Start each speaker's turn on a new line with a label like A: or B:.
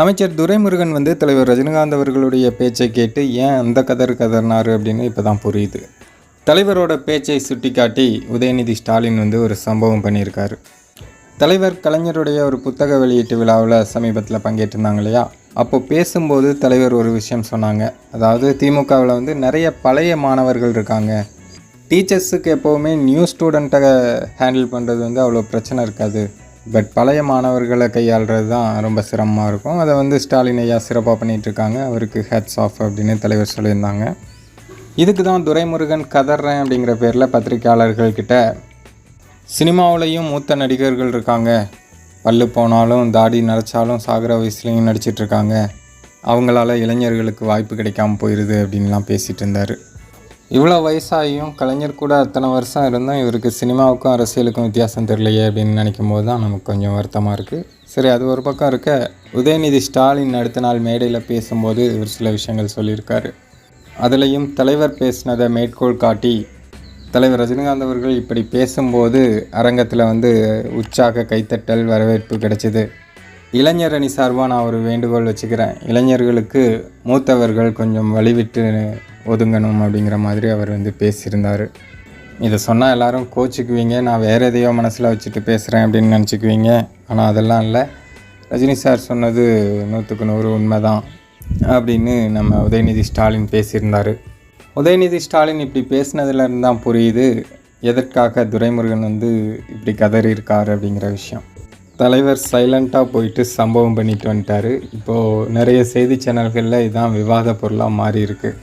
A: அமைச்சர் துரைமுருகன் வந்து தலைவர் ரஜினிகாந்த் அவர்களுடைய பேச்சை கேட்டு ஏன் அந்த கதர் கதர்னாரு அப்படின்னு இப்போ தான் புரியுது. தலைவரோட பேச்சை சுட்டிக்காட்டி உதயநிதி ஸ்டாலின் வந்து ஒரு சம்பவம் பண்ணியிருக்காரு. தலைவர் கலைஞருடைய ஒரு புத்தக வெளியீட்டு விழாவில் சமீபத்தில் பங்கேற்றிருந்தாங்க இல்லையா? அப்போ பேசும்போது தலைவர் ஒரு விஷயம் சொன்னாங்க. அதாவது திமுகவில் வந்து நிறைய பழைய மாணவர்கள் இருக்காங்க. டீச்சர்ஸுக்கு எப்போவுமே நியூ ஸ்டூடெண்ட்டை ஹேண்டில் பண்ணுறது வந்து அவ்வளோ பிரச்சனை இருக்காது. பட் பழைய மாணவர்களை கையாளுறது தான் ரொம்ப சிரமமாக இருக்கும். அதை வந்து ஸ்டாலின் ஐயா சிறப்பாக பண்ணிகிட்ருக்காங்க அவருக்கு ஹெட்ஸ் ஆஃப் அப்படின்னு தலைவர் சொல்லியிருந்தாங்க. இதுக்கு தான் துரைமுருகன் கதறேன் அப்படிங்கிற பேரில் பத்திரிகையாளர்கள்கிட்ட சினிமாவுலேயும் மூத்த நடிகர்கள் இருக்காங்க. பல்லு போனாலும் தாடி நரைச்சாலும் சாகர வயசுலேயும் நடிச்சிட்ருக்காங்க. அவங்களால இளைஞர்களுக்கு வாய்ப்பு கிடைக்காம போயிடுது அப்படின்லாம் பேசிகிட்டு இருந்தார். இவ்வளோ வயசாகியும் கலைஞர் கூட அத்தனை வருஷம் இருந்தும் இவருக்கு சினிமாவுக்கும் அரசியலுக்கும் வித்தியாசம் தெரியலையே அப்படின்னு நினைக்கும் போது தான் நமக்கு கொஞ்சம் வருத்தமாக இருக்குது சரி அது ஒரு பக்கம் இருக்க உதயநிதி ஸ்டாலின் அடுத்த நாள் மேடையில் பேசும்போது ஒரு சில விஷயங்கள் சொல்லியிருக்காரு. அதுலேயும் தலைவர் பேசினதை மேற்கோள் காட்டி தலைவர் ரஜினிகாந்த் அவர்கள் இப்படி பேசும்போது அரங்கத்தில் வந்து உற்சாக கைத்தட்டல் வரவேற்பு கிடைச்சிது. இளைஞர் அணி சார்பாக நான் ஒரு வேண்டுகோள் வச்சுக்கிறேன். இளைஞர்களுக்கு மூத்தவர்கள் கொஞ்சம் வழிவிட்டு ஒதுங்கணும் அப்படிங்கிற மாதிரி அவர் வந்து பேசியிருந்தார். இதை சொன்னால் எல்லாரும் கோச்சிக்குவீங்க நான் வேறு எதையோ மனசில் வச்சுட்டு பேசுகிறேன் அப்படின்னு நினச்சிக்குவீங்க. ஆனால் அதெல்லாம் இல்லை. ரஜினி சார் சொன்னது நூற்றுக்கு நூறு உண்மை தான் அப்படின்னு நம்ம உதயநிதி ஸ்டாலின் பேசியிருந்தார். உதயநிதி ஸ்டாலின் இப்படி பேசினதுலேருந்து தான் புரியுது எதற்காக துரைமுருகன் வந்து இப்படி கதறி இருக்கார் அப்படிங்கிற விஷயம். தலைவர் சைலண்ட்டாக போயிட்டு சம்பவம் பண்ணிட்டு வந்துட்டார். இப்போது நிறைய செய்தி சேனல்களில் இதுதான் விவாத பொருளாக மாறி இருக்குது